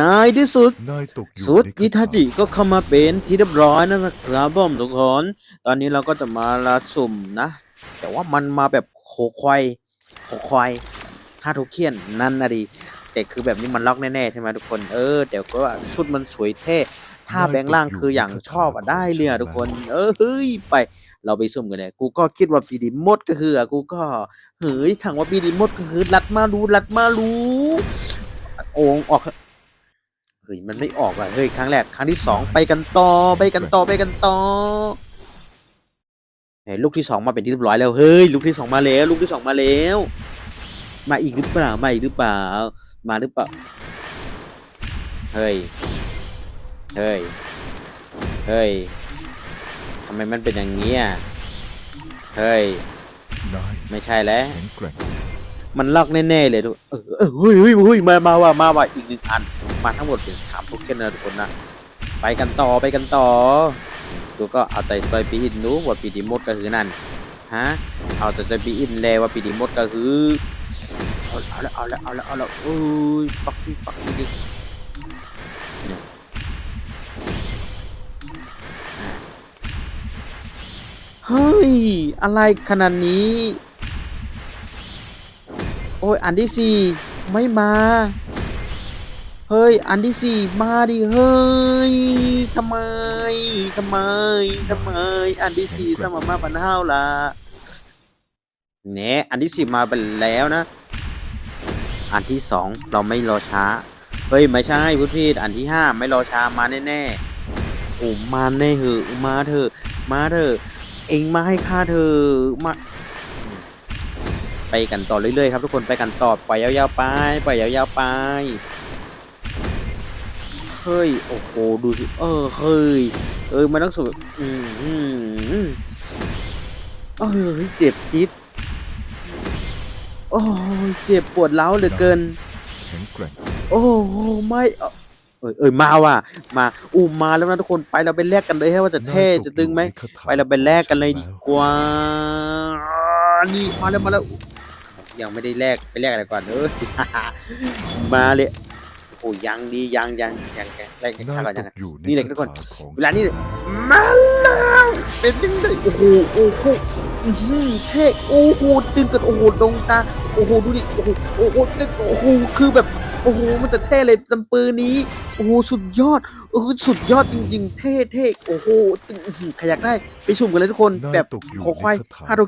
นายที่สุด นายตกอยู่สุดในคอิทาจิก็เข้ามาเป็นที่เรียบร้อยแล้วนะครับผมทุกคนตอนนี้เราก็จะมาละสุ่มนะ แต่ว่ามันมาแบบโคควายโคควายห้าทุกเขียนนั่นนะดิแต่คือแบบนี้มันล็อกแน่ๆใช่ไหมทุกคนเออเดี๋ยวก็ว่าชุดมันสวยเท่ถ้าแบงค์ล่างคืออย่างชอบอะได้เลยอะทุกคน เออเฮ้ยไป เราไปสุ่มกันเลยกูก็คิดว่าปีดีมดก็คืออะกูก็เฮ้ยถังว่าปีดีมดก็คือรัดมารู้รัดมารู้โอ่งออกเฮ้ยมันไม่ออกว่ะเฮ้ยครั้งแรกครั้งที่สองไปกันต่อไปกันต่อไปกันต่อเฮ้ยลูกที่สองมาเป็นที่เรียบร้อยแล้วเฮ้ยลูกที่สองมาแล้ว ลูกที่สองมาแล้ว มาอีกหรือเปล่ามาอีกหรือเปล่า มาหรือเปล่าเฮ้ยเฮ้ยเฮ้ยทำไมมันเป็นอย่างนี้อะเฮ้ยไม่ใช่แล้วมันลอกแน่ๆเลยทุกเออเฮ้ยเฮ้ยเฮ้ยมามาว่ะมาว่ะอีกหนึ่งอัน มาทั้งหมดเป็นสามโทเค็นนะทุกคนนะ ไปกันต่อไปกันต่อดูก็เอาแต่ใจปีอินรู้ว่าปีดีมดก็คือนั่นฮะเอาแต่ใจปีอินแล้วว่าปีดีมดก็คือเอาเอาละเอาและเอาและเอาและโอ้ยปักปีปักปีดิเฮ้ย อะไรขนาดนี้ โอ้ย อันที่สี่ไม่มา เฮ้ย อันที่สี่มาดิ เฮ้ยทำไมทำไมทำไม อันที่สี่สมมาปันห้าวละเนี่ยอันที่สี่มาไปแล้วนะ อันที่สองเราไม่รอช้า เฮ้ย ไม่ใช่พุทธีอันที่ห้าไม่รอช้ามาแน่ๆโอ้มาแน่เหอะมาเถอะ มาเถอะเองมาให้ข้าเถอะมาไปกันต่อเรื่อยๆครับทุกคนไปกันต่อปล่อยยาวๆไปปล่อยยาวๆไป เฮ้ย โอ้โห ดูสิ เออ เฮ้ย เออ มันต้องสุดอืมอืมเออเจ็บจิ๊ดโอ้ยเจ็บปวดร้าเหลือเกิน แข็งแกร่งโอ้โหไม่เออเอยเอยมาว่ะ มาอู้มาแล้วนะทุกคน ไปเราไปแลกกันเลยให้ว่าจะเท่จะตึงไหม ไปเราไปแลกกันเลยดีกว่า นี่มาแล้วมาแล้ว ยังไม่ได้แลกไปแลกอะไรก่อนเออมาเลย โอ้ยังดียังยังยังยังแลกกันนาก่อนยังกอยู่ในนี่แหละทุกคน เวลานี้มาแล้วเป็นยังไงโอ้โหโอ้โหเท่โอ้โหตื่นกันโอ้โหดวงตาโอ้โหดูดิโอ้โหโอ้โหโอ้โหคือแบบโอ้โหมันจะเท่เลยจำปืนนี้โอ้โหสุดยอดเออสุดยอดจริง ๆ เท่เท่โอ้โหใครอยากได้ไปชมกันเลยทุกคนแบบขอควายในคาโท